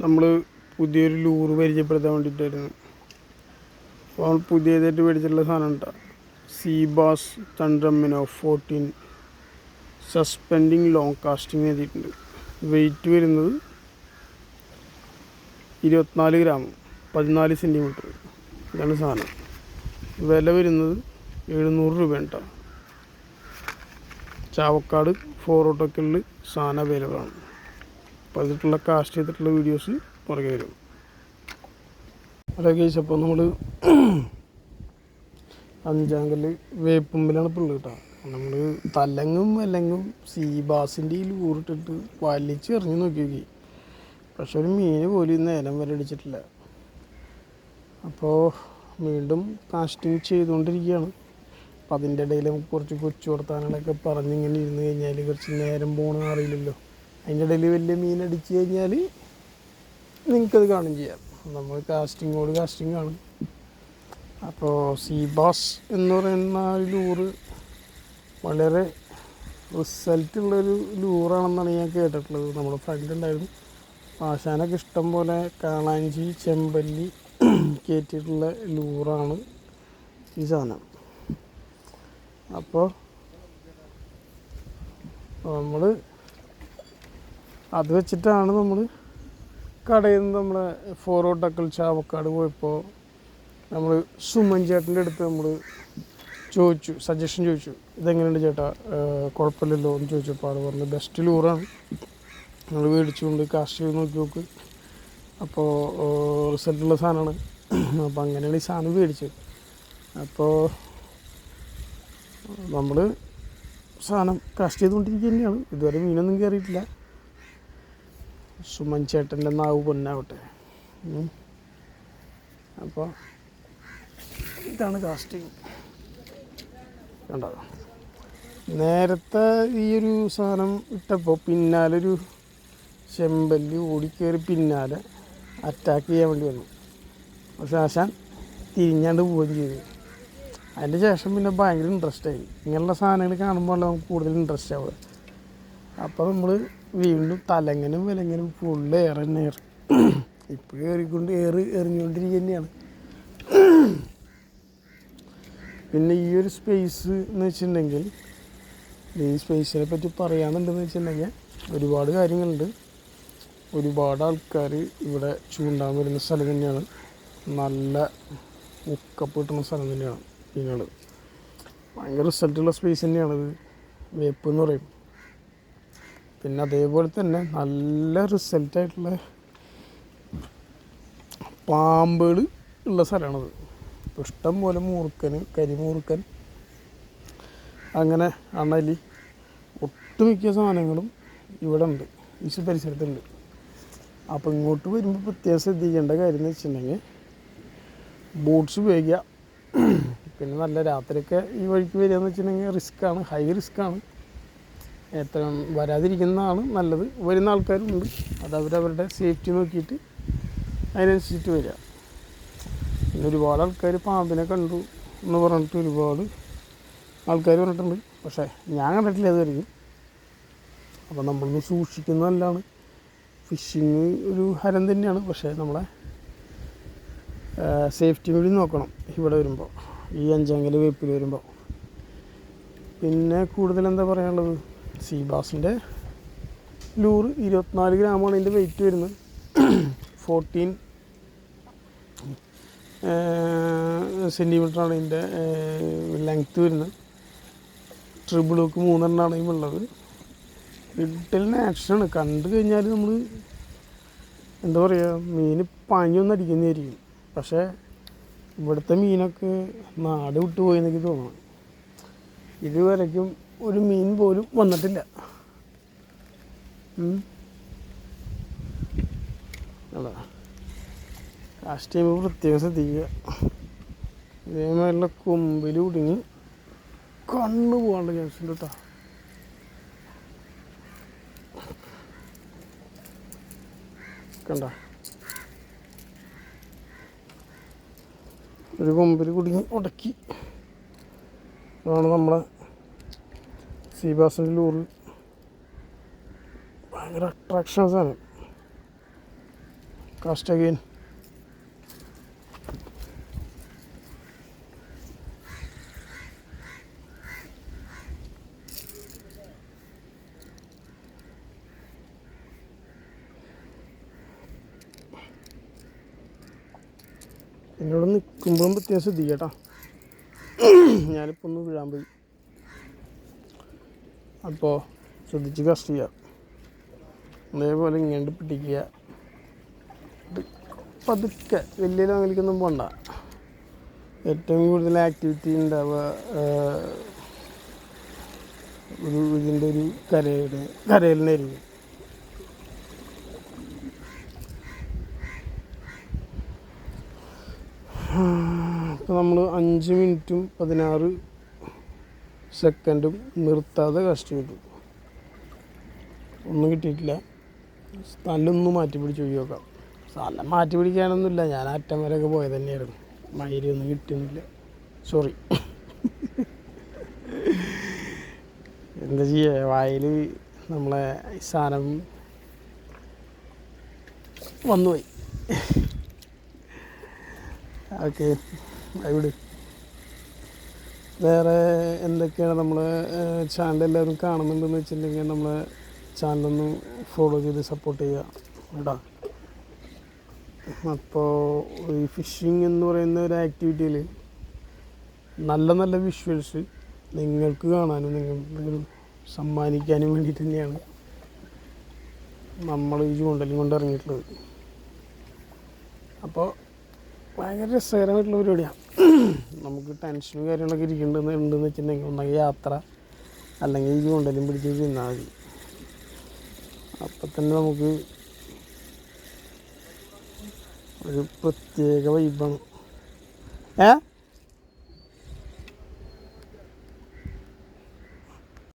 നമ്മൾ പുതിയൊരു ലൂറ് പരിചയപ്പെടുത്താൻ വേണ്ടിയിട്ടായിരുന്നു. അപ്പോൾ പുതിയതായിട്ട് മേടിച്ചിട്ടുള്ള സാധനം ഉണ്ടാ സീബാസ് തണ്ടമിനോ ഫോർട്ടീൻ സസ്പെൻഡിങ് ലോങ് കാസ്റ്റിംഗ് എഴുതിയിട്ടുണ്ട്. വെയിറ്റ് വരുന്നത് ഇരുപത്തിനാല് ഗ്രാം പതിനാല് സെന്റിമീറ്റർ ഇതാണ് സാധനം. വില വരുന്നത് എഴുന്നൂറ് രൂപ ഉണ്ടാവും ചാവക്കാട് ഫോറോട്ടോക്കലിൽ സാധനം അവൈലബിൾ ആണ്. അപ്പോൾ കാസ്റ്റ് ചെയ്തിട്ടുള്ള വീഡിയോസ് പുറകെ വരും. അതെ കേസ് അപ്പോൾ നമ്മൾ കല്ല് വേപ്പുമ്പിലാണ് ഉള്ളത് കേട്ടോ. നമ്മൾ തലങ്ങും അല്ലെങ്കിൽ സീബാസിന്റെ ഈ ലൂറിട്ടിട്ട് വലിച്ച് എറിഞ്ഞ് നോക്കി നോക്കി പക്ഷെ ഒരു മീൻ പോലും നേരം വരെ അടിച്ചിട്ടില്ല. അപ്പോൾ വീണ്ടും കാസ്റ്റിംഗ് ചെയ്തുകൊണ്ടിരിക്കുകയാണ്. അപ്പം അതിന്റെ ഇടയിൽ നമുക്ക് കുറച്ച് കൊച്ചു വർത്താനങ്ങളൊക്കെ പറഞ്ഞിങ്ങനെ ഇരുന്ന് കഴിഞ്ഞാൽ കുറച്ച് നേരം പോകണമെന്ന് അറിയില്ലല്ലോ. അതിന്റെ ഇടയിൽ വലിയ മീൻ അടിച്ച് കഴിഞ്ഞാൽ നിങ്ങൾക്കത് കാണും ചെയ്യാം. നമ്മൾ കാസ്റ്റിങ്ങോട് കാസ്റ്റിംഗ് ആണ്. അപ്പോൾ സീബാസ് എന്ന് പറയുന്ന ഒരു ലൂറ് വളരെ റിസൾട്ട് ഉള്ളൊരു ലൂറാണെന്നാണ് ഞാൻ കേട്ടിട്ടുള്ളത്. നമ്മുടെ ഫ്രണ്ട് ഉണ്ടായിരുന്നു. ആശാനൊക്കെ ഇഷ്ടം പോലെ കാണാഞ്ചി ചെമ്പല്ലി കയറ്റിയിട്ടുള്ള ലൂറാണ് ഈ സാധനം. അപ്പോൾ നമ്മൾ അത് വെച്ചിട്ടാണ് നമ്മൾ കടയിൽ നിന്ന് നമ്മളെ ഫോറോട്ടക്കൽ ചാവക്കാട് പോയപ്പോൾ നമ്മൾ സുമൻ ചേട്ടന്റെ അടുത്ത് നമ്മൾ ചോദിച്ചു സജഷൻ ചോദിച്ചു. ഇതെങ്ങനെയുണ്ട് ചേട്ടാ? കുഴപ്പമില്ലല്ലോ? എന്ന് ചോദിച്ചപ്പോൾ ആൾ പറഞ്ഞു ബെസ്റ്റ് ലൂറാണ് നമ്മൾ മേടിച്ചുകൊണ്ട് കാശ് നോക്കി നോക്ക്. അപ്പോൾ റിസൾട്ടുള്ള സാധനമാണ്. അപ്പോൾ അങ്ങനെയാണ് ഈ സാധനം മേടിച്ചത്. അപ്പോൾ നമ്മൾ സാധനം കാസ്റ്റ് ചെയ്തുകൊണ്ടിരിക്കുക തന്നെയാണ്. ഇതുവരെ മീനൊന്നും കയറിയിട്ടില്ല. സുമൻ ചേട്ടന്റെ നാവ് പൊന്നാവട്ടെ. അപ്പോൾ ഇതാണ് കാസ്റ്റിംഗ് കണ്ടോ? നേരത്തെ ഈ ഒരു സാധനം ഇട്ടപ്പോൾ പിന്നാലെ ഒരു ചെമ്പല്ലി ഓടിക്കയറി പിന്നാലെ അറ്റാക്ക് ചെയ്യാൻ വേണ്ടി വന്നു. പക്ഷെ ആശാൻ തിരിഞ്ഞാണ്ട് പോവുകയും ചെയ്തു. അതിന്റെ ശേഷം പിന്നെ ഭയങ്കര ഇൻട്രസ്റ്റ് ആയി. ഇങ്ങനെയുള്ള സാധനങ്ങൾ കാണുമ്പോഴല്ല നമുക്ക് കൂടുതൽ ഇൻട്രസ്റ്റ് ആവുക അപ്പോൾ നമ്മൾ വീണ്ടും തലങ്ങനും വിലങ്ങനും ഫുള്ള് എയർ തന്നെ ഏറി ഇപ്പോഴും ഏറിക്കൊണ്ട് എയർ എറിഞ്ഞുകൊണ്ടിരിക്കുക തന്നെയാണ് പിന്നെ ഈ ഒരു സ്പേസ് എന്ന് വെച്ചിട്ടുണ്ടെങ്കിൽ ഈ സ്പേസിനെ പറ്റി പറയാനുണ്ടെന്ന് വെച്ചിട്ടുണ്ടെങ്കിൽ ഒരുപാട് കാര്യങ്ങളുണ്ട്. ഒരുപാട് ആൾക്കാർ ഇവിടെ ചൂണ്ടാൻ വരുന്ന സ്ഥലം തന്നെയാണ്. നല്ല മുക്കപ്പ് കിട്ടുന്ന സ്ഥലം തന്നെയാണ് മീനുകൾ ഭയങ്കര റിസൾട്ടുള്ള സ്പേസ് തന്നെയാണിത്. വേപ്പ് എന്ന് പറയും. പിന്നെ അതേപോലെ തന്നെ നല്ല റിസൾട്ടായിട്ടുള്ള പാമ്പുകൾ ഉള്ള സ്ഥലമാണത് ഇഷ്ടം പോലെ മൂർക്കൻ കരിമൂർക്കൻ അങ്ങനെ അണലി ഒട്ടുമിക്ക സാധനങ്ങളും ഇവിടെ ഉണ്ട് ഈ പരിസരത്തുണ്ട്. അപ്പോൾ ഇങ്ങോട്ട് വരുമ്പോൾ പ്രത്യേകം ശ്രദ്ധിക്കേണ്ട കാര്യം എന്ന് വെച്ചിട്ടുണ്ടെങ്കിൽ ബോട്ട്സ് ഉപയോഗിക്കുക. പിന്നെ നല്ല രാത്രിയൊക്കെ ഈ വഴിക്ക് വരിക എന്ന് വെച്ചിട്ടുണ്ടെങ്കിൽ റിസ്ക്കാണ് ഹൈ റിസ്ക്കാണ് എത്ര വരാതിരിക്കുന്നതാണ് നല്ലത്. വരുന്ന ആൾക്കാരുണ്ട്. അത് അവരവരുടെ സേഫ്റ്റി നോക്കിയിട്ട് അതിനനുസരിച്ചിട്ട് വരിക. പിന്നെ ഒരുപാട് ആൾക്കാർ പാമ്പിനെ കണ്ടു എന്ന് പറഞ്ഞിട്ട് ഒരുപാട് ആൾക്കാർ പറഞ്ഞിട്ടുണ്ട് പക്ഷേ ഞാൻ കണ്ടിട്ടില്ല അതുവരെയും അപ്പോൾ നമ്മളൊന്ന് സൂക്ഷിക്കുന്നത് നല്ലതാണ്. ഫിഷിങ് ഒരു ഹരം തന്നെയാണ്. പക്ഷേ നമ്മളെ സേഫ്റ്റി കൂടി നോക്കണം ഇവിടെ വരുമ്പോൾ ഈ അഞ്ചാങ്കൽ വേപ്പിൽ വരുമ്പോൾ പിന്നെ കൂടുതൽ എന്താ പറയാനുള്ളത്? സീബാസിന്റെ ലൂറ് ഇരുപത്തിനാല് ഗ്രാമാണ് ഇതിന്റെ വെയിറ്റ് വരുന്നത്. ഫോർട്ടീൻ സെന്റിമീറ്ററാണ് ഇതിന്റെ ലെങ്ത്ത് വരുന്നത്. ട്രിപ്പിൾ ഹുക്ക് മൂന്നെണ്ണമാണ് ഈ ഉള്ളത്. ഇട്ടലിന് ആക്ഷനാണ് കണ്ടു കഴിഞ്ഞാൽ നമ്മൾ എന്താ പറയുക മീൻ പാഞ്ഞൊന്നും അടിക്കുന്നതായിരിക്കും പക്ഷേ ഇവിടുത്തെ മീനൊക്കെ നാട് വിട്ടു പോയി തോന്നണം. തോന്നുന്നു ഇതുവരയ്ക്കും ഒരു മീൻ പോലും വന്നിട്ടില്ല. ചെയ്യുമ്പോൾ പ്രത്യേകം ശ്രദ്ധിക്കുക. ഇതേമാതിരിയുള്ള കൊമ്പിൽ കുടുങ്ങി കണ്ണു പോകാനുള്ള ചാൻസ് ഉണ്ട് കേട്ടോ. കണ്ട? ഒരു കൊമ്പിൽ കുടുങ്ങി ഉടക്കി. അതാണ് നമ്മളെ സീബാസിന്റെ ലൂറിൽ ഭയങ്കര അട്രാക്ഷൻ സാധനം കാസ്റ്റ് അഗെയിൻ എന്നോട് നിൽക്കുമ്പോഴും പ്രത്യേകം ശ്രദ്ധിക്കട്ടാ ഞാനിപ്പോൾ ഒന്ന് വീഴാൻ പോയി. അപ്പോൾ ശ്രദ്ധിച്ച് കസ്റ്റ് ചെയ്യുക അതേപോലെ ഇങ്ങോട്ട് പിടിക്കുക. പതുക്കെ വലിയ ലോങ്ങിലേക്കൊന്നും പോണ്ട. ഏറ്റവും കൂടുതൽ ആക്ടിവിറ്റി ഉണ്ടാവുക ഒരു ഇതിന്റെ ഒരു കരയുടെ കരയിലിനായിരിക്കും ഇപ്പോൾ നമ്മൾ അഞ്ച് മിനിറ്റും പതിനാറ് സെക്കൻഡും നിർത്താതെ കഷ്ടം ഒന്നും കിട്ടിയിട്ടില്ല. സ്ഥലമൊന്ന് മാറ്റി പിടിച്ച് പോയി നോക്കാം സ്ഥലം മാറ്റി പിടിക്കാനൊന്നുമില്ല. ഞാൻ അറ്റം വരെയൊക്കെ പോയത് തന്നെയായിരുന്നു. മയിരി ഒന്നും കിട്ടിയൊന്നുമില്ല സോറി എന്താ ചെയ്യുക വായിൽ നമ്മളെ സാധനം വന്നുപോയി. ഓക്കെ അവിടെ വേറെ എന്തൊക്കെയാണ് നമ്മളെ ചാനൽ എല്ലാവരും കാണുന്നുണ്ടെന്ന് വെച്ചിട്ടുണ്ടെങ്കിൽ നമ്മളെ ചാനലൊന്ന് ഫോളോ ചെയ്ത് സപ്പോർട്ട് ചെയ്യുക കേട്ടോ. അപ്പോൾ ഈ ഫിഷിങ് എന്ന് പറയുന്ന ഒരു ആക്ടിവിറ്റിയിൽ നല്ല നല്ല വിഷ്വൽസ് നിങ്ങൾക്ക് കാണാനും നിങ്ങൾക്ക് സമ്മാനിക്കാനും വേണ്ടിയിട്ട് തന്നെയാണ് നമ്മൾ ഈ ചൂണ്ടലും കൊണ്ട് ഇറങ്ങിയിട്ടുള്ളത്. അപ്പോൾ ഭയങ്കര രസകരമായിട്ടുള്ള പരിപാടിയാണ് നമുക്ക് ടെൻഷനും കാര്യങ്ങളൊക്കെ ഇരിക്കേണ്ടത് ഉണ്ടെന്ന് വെച്ചിട്ടുണ്ടെങ്കിൽ ഒന്നെങ്കിൽ യാത്ര അല്ലെങ്കിൽ ഈ ചൂണ്ടലും പിടിച്ച് തിന്നാൽ മതി. അപ്പം തന്നെ നമുക്ക് ഒരു പ്രത്യേക വൈബാണ് ഏ?